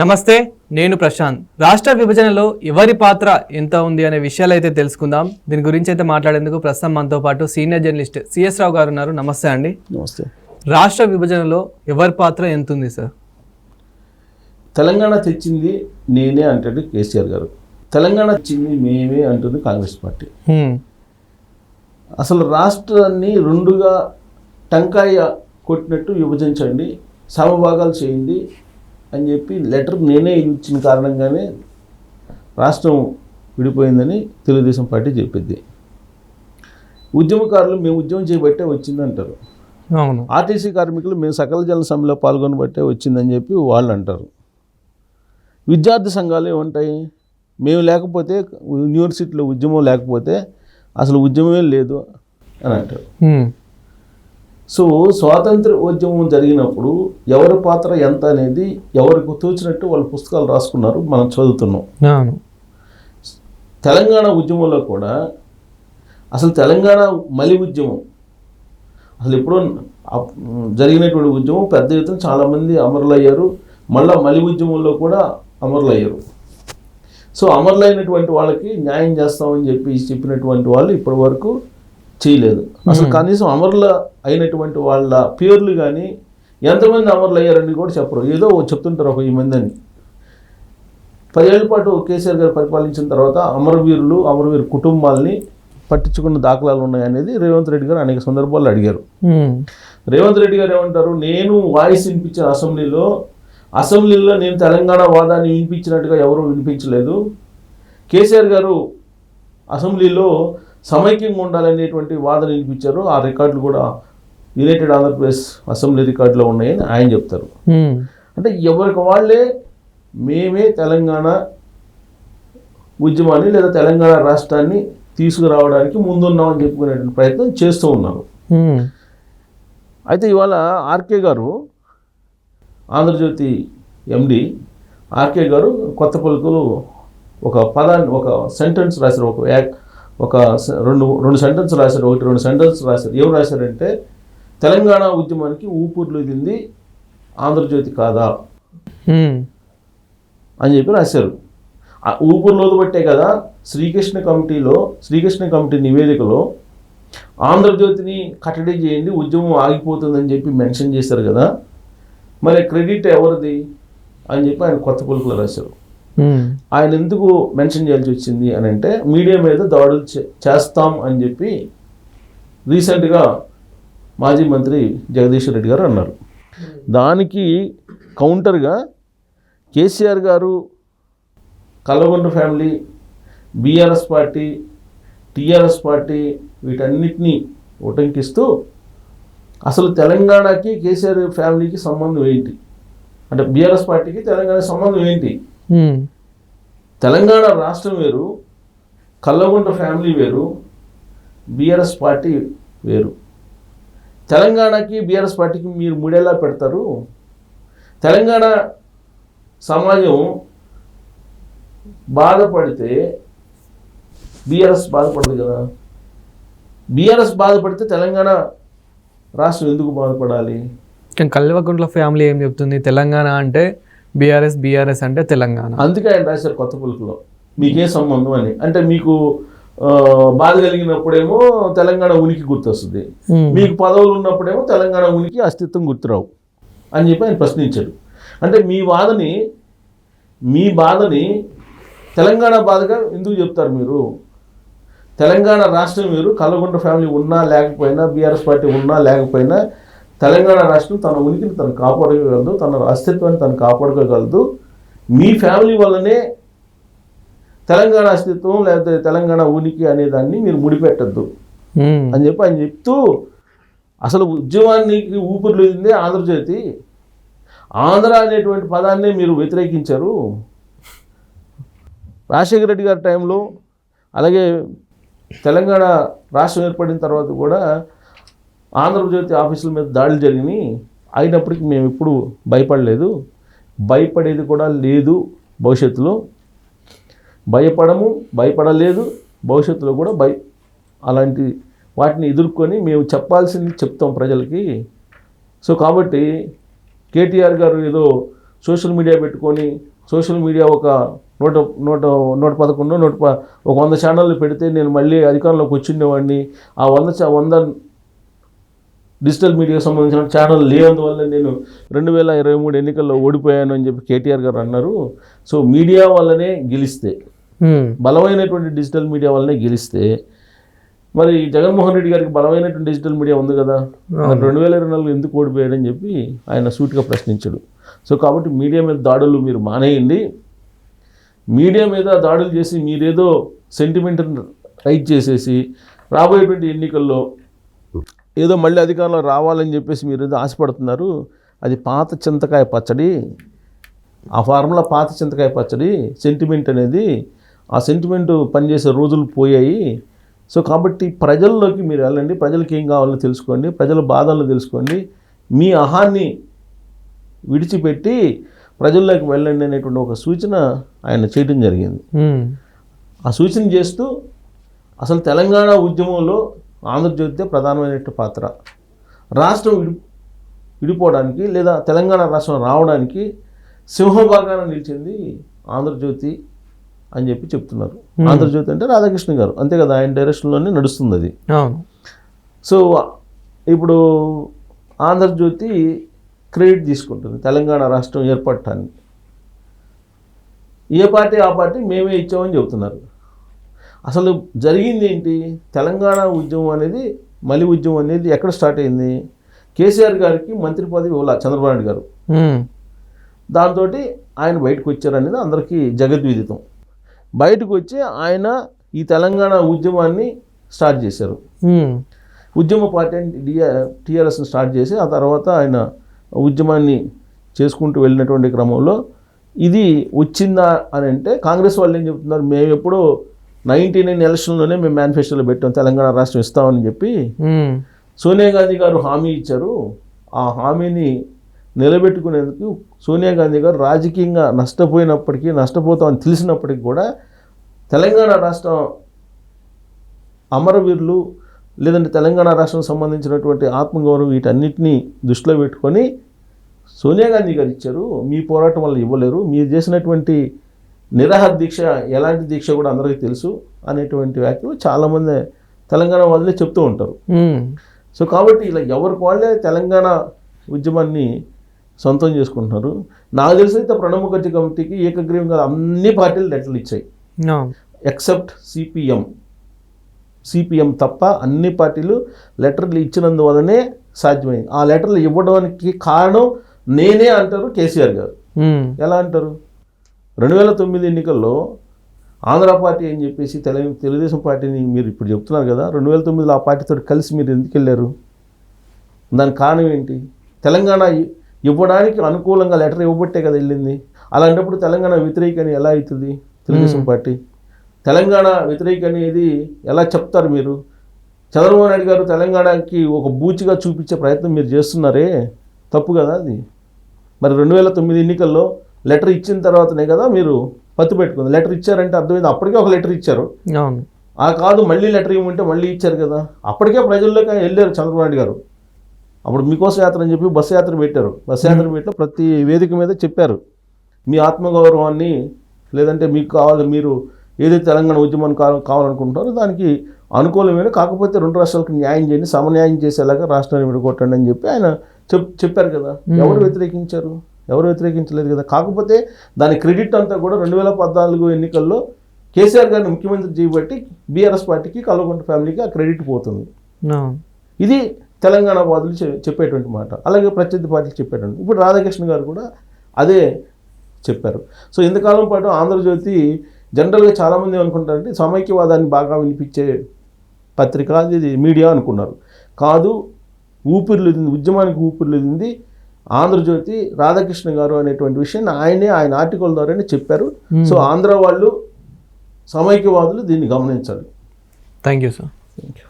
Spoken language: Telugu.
నమస్తే నేను ప్రశాంత్. రాష్ట్ర విభజనలో ఎవరి పాత్ర ఎంత ఉంది అనే విషయాలు అయితే తెలుసుకుందాం. దీని గురించి అయితే మాట్లాడేందుకు ప్రస్తుతం మనతో పాటు సీనియర్ జర్నలిస్ట్ సిఎస్ రావు గారు ఉన్నారు. నమస్తే అండి. నమస్తే. రాష్ట్ర విభజనలో ఎవరి పాత్ర ఎంత ఉంది సార్? తెలంగాణ తెచ్చింది నేనే అంటాడు కేసీఆర్ గారు. తెలంగాణ తెచ్చింది మేమే అంటుంది కాంగ్రెస్ పార్టీ. అసలు రాష్ట్రాన్ని రెండుగా టంకాయ కొట్టినట్టు విభజించండి సమభాగాలు చేయండి అని చెప్పి లెటర్ నేనే ఇచ్చిన కారణంగానే రాష్ట్రం విడిపోయిందని తెలుగుదేశం పార్టీ చెప్పింది ఉద్యమకారులు మేము ఉద్యమం చేయబట్టే వచ్చిందంటారు. ఆర్టీసీ కార్మికులు మేము సకల జన సమ్మెలో పాల్గొనబట్టే వచ్చిందని చెప్పి వాళ్ళు అంటారు. విద్యార్థి సంఘాలు ఏమంటాయి? మేము లేకపోతే యూనివర్సిటీలో ఉద్యమం లేకపోతే అసలు ఉద్యమమే లేదు అని అంటారు. సో స్వాతంత్ర ఉద్యమం జరిగినప్పుడు ఎవరి పాత్ర ఎంత అనేది ఎవరికి తోచినట్టు వాళ్ళ పుస్తకాలు రాసుకున్నారు మనం చదువుతున్నాం. తెలంగాణ ఉద్యమంలో కూడా అసలు తెలంగాణ మలి ఉద్యమం. అసలు ఎప్పుడో జరిగినటువంటి ఉద్యమం పెద్ద ఎత్తున చాలామంది అమరులయ్యారు. మళ్ళా మలి ఉద్యమంలో కూడా అమరులయ్యారు. సో అమరులైనటువంటి వాళ్ళకి న్యాయం చేస్తామని చెప్పి చెప్పినటువంటి వాళ్ళు ఇప్పటి వరకు చేయలేదు. అసలు కనీసం అమరుల అయినటువంటి వాళ్ళ పేర్లు కానీ ఎంతమంది అమరులు అయ్యారని కూడా చెప్పరు. ఏదో చెప్తుంటారు ఒక ఈ మంది అని పదేళ్ళ పాటు కేసీఆర్ గారు పరిపాలించిన తర్వాత అమరవీరులు అమరవీరు కుటుంబాల్ని పట్టించుకున్న దాఖలాలు ఉన్నాయనేది రేవంత్ రెడ్డి గారు అనేక సందర్భాల్లో అడిగారు. రేవంత్ రెడ్డి గారు ఏమంటారు? నేను వాయిస్ వినిపించిన అసెంబ్లీలో అసెంబ్లీలో నేను తెలంగాణ వాదాన్ని వినిపించినట్టుగా ఎవరూ వినిపించలేదు. కేసీఆర్ గారు అసెంబ్లీలో సమైక్యంగా ఉండాలనేటువంటి వాదన వినిపించారు ఆ రికార్డులు కూడా యునైటెడ్ ఆంధ్రప్రదేశ్ అసెంబ్లీ రికార్డులో ఉన్నాయని ఆయన చెప్తారు. అంటే ఎవరికి వాళ్ళే మేమే తెలంగాణ ఉద్యమాన్ని లేదా తెలంగాణ రాష్ట్రాన్ని తీసుకురావడానికి ముందున్నామని చెప్పుకునేటువంటి ప్రయత్నం చేస్తూ ఉన్నారు. అయితే ఇవాళ ఆర్కే గారు ఆంధ్రజ్యోతి ఎండి ఆర్కే గారు కొత్త పలుకులు ఒక పదాన్ని ఒక సెంటెన్స్ రాశారు ఒక యాక్ ఒక స- రెండు రెండు సెంటెన్స్ రాశారు ఒకటి రెండు సెంటెన్స్ రాశారు. ఏం రాశారంటే తెలంగాణ ఉద్యమానికి ఊపిరిలు ఇదింది ఆంధ్రజ్యోతి కాదా. అని చెప్పి రాశారు. ఊపిరిలోదు బట్టే కదా శ్రీకృష్ణ కమిటీలో శ్రీకృష్ణ కమిటీ నివేదికలో ఆంధ్రజ్యోతిని కట్టడి చేయండి ఉద్యమం ఆగిపోతుందని చెప్పి మెన్షన్ చేశారు కదా. మరి క్రెడిట్ ఎవరిది? అని చెప్పి ఆయన కొత్త పులుకులు రాశారు. ఆయన ఎందుకు మెన్షన్ చేయాల్సి వచ్చింది అని అంటే మీడియా మీద దాడులు చే- చేస్తాం అని చెప్పి రీసెంట్గా మాజీ మంత్రి జగదీష్ రెడ్డి గారు అన్నారు. దానికి కౌంటర్గా కేసీఆర్ గారు Kallagonda family BRS party TRS party వీటన్నిటినీ ఉటంకిస్తూ అసలు తెలంగాణకి కేసీఆర్ ఫ్యామిలీకి సంబంధం ఏంటి? అంటే బీఆర్ఎస్ పార్టీకి తెలంగాణ సంబంధం ఏంటి. తెలంగాణ రాష్ట్రం వేరు కల్లగుంట ఫ్యామిలీ వేరు బీఆర్ఎస్ పార్టీ వేరు. తెలంగాణకి బీఆర్ఎస్ పార్టీకి మీరు ముడేలా పెడతారు. తెలంగాణ సమాజం బాధపడితే బీఆర్ఎస్ బాధపడదు కదా. బీఆర్ఎస్ బాధపడితే తెలంగాణ రాష్ట్రం ఎందుకు బాధపడాలి? కల్వకుంట్ల ఫ్యామిలీ ఏం చెప్తుంది? తెలంగాణ అంటే బీఆర్ఎస్ బీఆర్ఎస్ అంటే తెలంగాణ. అందుకే ఆయన రాశారు కొత్త పులుకులో మీకే సంబంధం అని. అంటే మీకు బాధ కలిగినప్పుడేమో తెలంగాణ ఉనికి గుర్తొస్తుంది. మీకు పదవులు ఉన్నప్పుడేమో తెలంగాణ ఉనికి అస్తిత్వం గుర్తురావు అని చెప్పి ఆయన ప్రశ్నించాడు. అంటే మీ బాధని మీ బాధని తెలంగాణ బాధగా ఎందుకు చెప్తారు మీరు? తెలంగాణ రాష్ట్రం మీరు కల్లగొండ ఫ్యామిలీ ఉన్నా లేకపోయినా బీఆర్ఎస్ పార్టీ ఉన్నా లేకపోయినా తెలంగాణ రాష్ట్రం తన ఉనికిని తను కాపాడుకోగలదు తన అస్తిత్వాన్ని తను కాపాడుకోగలదు మీ ఫ్యామిలీ వల్లనే తెలంగాణ అస్తిత్వం లేకపోతే తెలంగాణ ఉనికి అనే దాన్ని మీరు ముడిపెట్టద్దు. అని చెప్పి ఆయన చెప్తూ అసలు ఉద్యమానికి ఊపిరిలోందే ఆంధ్రజ్యోతి. ఆంధ్ర అనేటువంటి పదాన్నే మీరు వ్యతిరేకించారు. రాజశేఖర రెడ్డి గారి టైంలో అలాగే తెలంగాణ రాష్ట్రం ఏర్పడిన తర్వాత కూడా ఆంధ్రజ్యోతి ఆఫీసుల మీద దాడులు జరిగినాయి. అయినప్పటికీ మేము ఎప్పుడు భయపడలేదు. భయపడేది కూడా లేదు భవిష్యత్తులో. భయపడము భయపడలేదు. భవిష్యత్తులో కూడా భయ అలాంటి వాటిని ఎదుర్కొని మేము చెప్పాల్సింది చెప్తాం ప్రజలకి. సో కాబట్టి కేటీఆర్ గారు ఏదో సోషల్ మీడియా పెట్టుకొని సోషల్ మీడియా ఒక నూట నూట నూట పదకొండు నూట ప ఒక వంద ఛానళ్ళు పెడితే నేను మళ్ళీ అధికారంలోకి వచ్చిండేవాడిని. ఆ వంద చా- వంద డిజిటల్ మీడియాకి సంబంధించిన ఛానల్ లేనందువల్ల నేను రెండు వేల ఇరవై మూడు ఎన్నికల్లో ఓడిపోయాను అని చెప్పి కేటీఆర్ గారు అన్నారు. సో మీడియా వల్లనే గెలిస్తే బలమైనటువంటి డిజిటల్ మీడియా వల్లనే గెలిస్తే మరి జగన్మోహన్ రెడ్డి గారికి బలమైనటువంటి డిజిటల్ మీడియా ఉంది కదా? రెండు వేల ఇరవై నాలుగు ఎందుకు ఓడిపోయాడని చెప్పి ఆయన సూటిగా ప్రశ్నించాడు. సో కాబట్టి మీడియా మీద దాడులు మీరు మానేయండి. మీడియా మీద దాడులు చేసి మీరేదో సెంటిమెంట్ రైట్ చేసేసి రాబోయేటువంటి ఎన్నికల్లో ఏదో మళ్ళీ అధికారంలో రావాలని చెప్పేసి మీరు ఏదో ఆశపడుతున్నారు. అది పాత చింతకాయ పచ్చడి ఆ ఫార్ములా పాత చింతకాయ పచ్చడి సెంటిమెంట్ అనేది ఆ సెంటిమెంట్ పనిచేసే రోజులు పోయాయి. సో కాబట్టి ప్రజల్లోకి మీరు వెళ్ళండి ప్రజలకి ఏం కావాలో తెలుసుకోండి ప్రజల బాధలను తెలుసుకోండి. మీ అహాన్ని విడిచిపెట్టి ప్రజల్లోకి వెళ్ళండి అనేటువంటి ఒక సూచన ఆయన చేయడం జరిగింది. ఆ సూచన చేస్తూ అసలు తెలంగాణ ఉద్యమంలో ఆంధ్రజ్యోతి ప్రధానమైన పాత్ర. రాష్ట్రం విడి విడిపోవడానికి లేదా తెలంగాణ రాష్ట్రం రావడానికి సింహభాగాన నిలిచింది ఆంధ్రజ్యోతి అని చెప్పి చెప్తున్నారు. ఆంధ్రజ్యోతి అంటే రాధాకృష్ణ గారు. అంతే కదా ఆయన డైరెక్షన్లోనే నడుస్తుంది అది. సో ఇప్పుడు ఆంధ్రజ్యోతి క్రెడిట్ తీసుకుంటుంది తెలంగాణ రాష్ట్రం ఏర్పడటాన్ని ఏ పార్టీ ఆ పార్టీ మేమే ఇచ్చామని చెబుతున్నారు. అసలు జరిగింది ఏంటి తెలంగాణ ఉద్యమం అనేది మలి ఉద్యమం అనేది ఎక్కడ స్టార్ట్ అయింది? కేసీఆర్ గారికి మంత్రి పదవి ఇవ్వాల చంద్రబాబు నాయుడు గారు? దాంతో ఆయన బయటకు వచ్చారనేది అందరికీ జగద్విదితం. బయటకు వచ్చి ఆయన ఈ తెలంగాణ ఉద్యమాన్ని స్టార్ట్ చేశారు. ఉద్యమ పార్టీ టీఆర్ఎస్ని స్టార్ట్ చేసి ఆ తర్వాత ఆయన ఉద్యమాన్ని చేసుకుంటూ వెళ్ళినటువంటి క్రమంలో ఇది వచ్చిందా అని అంటే కాంగ్రెస్ వాళ్ళు ఏం చెప్తున్నారు మేము ఎప్పుడో నైన్టీ నైన్ ఎలక్షన్లోనే మేము మేనిఫెస్టోలో పెట్టాం తెలంగాణ రాష్ట్రం ఇస్తామని చెప్పి. సోనియా గాంధీ గారు హామీ ఇచ్చారు. ఆ హామీని నిలబెట్టుకునేందుకు సోనియా గాంధీ గారు రాజకీయంగా నష్టపోయినప్పటికీ నష్టపోతామని తెలిసినప్పటికీ కూడా తెలంగాణ రాష్ట్రం అమరవీరులు లేదంటే తెలంగాణ రాష్ట్రం సంబంధించినటువంటి ఆత్మగౌరవం వీటన్నిటినీ దృష్టిలో పెట్టుకొని సోనియా గాంధీ గారు ఇచ్చారు. మీ పోరాటం వల్ల ఇవ్వలేరు. మీరు చేసినటువంటి నిరాహార దీక్ష ఎలాంటి దీక్ష కూడా అందరికీ తెలుసు అనేటువంటి వ్యాఖ్యలు చాలామంది తెలంగాణ వాళ్ళే చెప్తూ ఉంటారు. సో కాబట్టి ఇలా ఎవరికి వాళ్ళే తెలంగాణ ఉద్యమాన్ని సొంతం చేసుకుంటున్నారు. నాకు తెలిసి అయితే ప్రణబ్ ముఖర్జీ కమిటీకి ఏకగ్రీవంగా అన్ని పార్టీలు లెటర్లు ఇచ్చాయి. Except CPM. సిపిఎం తప్ప అన్ని పార్టీలు లెటర్లు ఇచ్చినందువల్లనే సాధ్యమైంది. ఆ లెటర్లు ఇవ్వడానికి కారణం నేనే అంటారు కేసీఆర్ గారు. ఎలా అంటారు? రెండు వేల తొమ్మిది ఎన్నికల్లో ఆంధ్ర పార్టీ అని చెప్పేసి తెల తెలుగుదేశం పార్టీని మీరు ఇప్పుడు చెప్తున్నారు కదా రెండు వేల తొమ్మిదిలో ఆ పార్టీతో కలిసి మీరు ఎందుకు వెళ్ళారు? దానికి కారణం ఏంటి? తెలంగాణ ఇవ్వడానికి అనుకూలంగా లెటర్ ఇవ్వబట్టే కదా వెళ్ళింది. అలాంటప్పుడు తెలంగాణ వ్యతిరేక అని ఎలా అవుతుంది తెలుగుదేశం పార్టీ? తెలంగాణ వ్యతిరేక అనేది ఎలా చెప్తారు మీరు? చంద్రబాబు నాయుడు గారు తెలంగాణకి ఒక బూచిగా చూపించే ప్రయత్నం మీరు చేస్తున్నారే? తప్పు కదా అది. మరి రెండు వేల తొమ్మిది ఎన్నికల్లో లెటర్ ఇచ్చిన తర్వాతనే కదా మీరు పత్తు పెట్టుకుంది. లెటర్ ఇచ్చారంటే అర్థమైంది. అప్పటికే ఒక లెటర్ ఇచ్చారు. అవును. ఆ కాదు మళ్ళీ లెటర్ ఇవ్వమంటే మళ్ళీ ఇచ్చారు కదా. అప్పటికే ప్రజల్లోకి ఆయన వెళ్ళారు చంద్రబాబు నాయుడు గారు. అప్పుడు మీకోసం యాత్ర అని చెప్పి బస్సు యాత్ర పెట్టారు. బస్సు యాత్ర పెట్టి ప్రతి వేదిక మీద చెప్పారు. మీ ఆత్మగౌరవాన్ని లేదంటే మీకు కావాలి మీరు ఏదైతే తెలంగాణ ఉద్యమాన్ని కావ కావాలనుకుంటారో దానికి అనుకూలమైన కాకపోతే రెండు రాష్ట్రాలకు న్యాయం చేయండి సమన్యాయం చేసేలాగా రాష్ట్రాన్ని విడగొట్టండి అని చెప్పి ఆయన చెప్ చెప్పారు కదా. ఎవరు వ్యతిరేకించారు? ఎవరు వ్యతిరేకించలేదు కదా. కాకపోతే దాని క్రెడిట్ అంతా కూడా రెండు వేల పద్నాలుగు ఎన్నికల్లో కేసీఆర్ గారిని ముఖ్యమంత్రి చేయబట్టి బీఆర్ఎస్ పార్టీకి కల్వకుంట ఫ్యామిలీకి ఆ క్రెడిట్ పోతుంది. ఇది తెలంగాణ వాదులు చెప్పేటువంటి మాట. అలాగే ప్రత్యర్థి పార్టీలు చెప్పేటువంటి ఇప్పుడు రాధాకృష్ణ గారు కూడా అదే చెప్పారు. సో ఇంతకాలం పాటు ఆంధ్రజ్యోతి జనరల్గా చాలామంది అనుకుంటారంటే సమైక్యవాదాన్ని బాగా వినిపించే పత్రిక అది మీడియా అనుకున్నారు. కాదు ఊపిరిలేదింది ఉద్యమానికి ఊపిరిలేదింది ఆంధ్రజ్యోతి రాధాకృష్ణ గారు అనేటువంటి విషయాన్ని ఆయనే ఆయన ఆర్టికల్ ద్వారానే చెప్పారు. సో ఆంధ్ర వాళ్ళు సమైక్యవాదులు దీన్ని గమనించాలి. Thank you sir thank you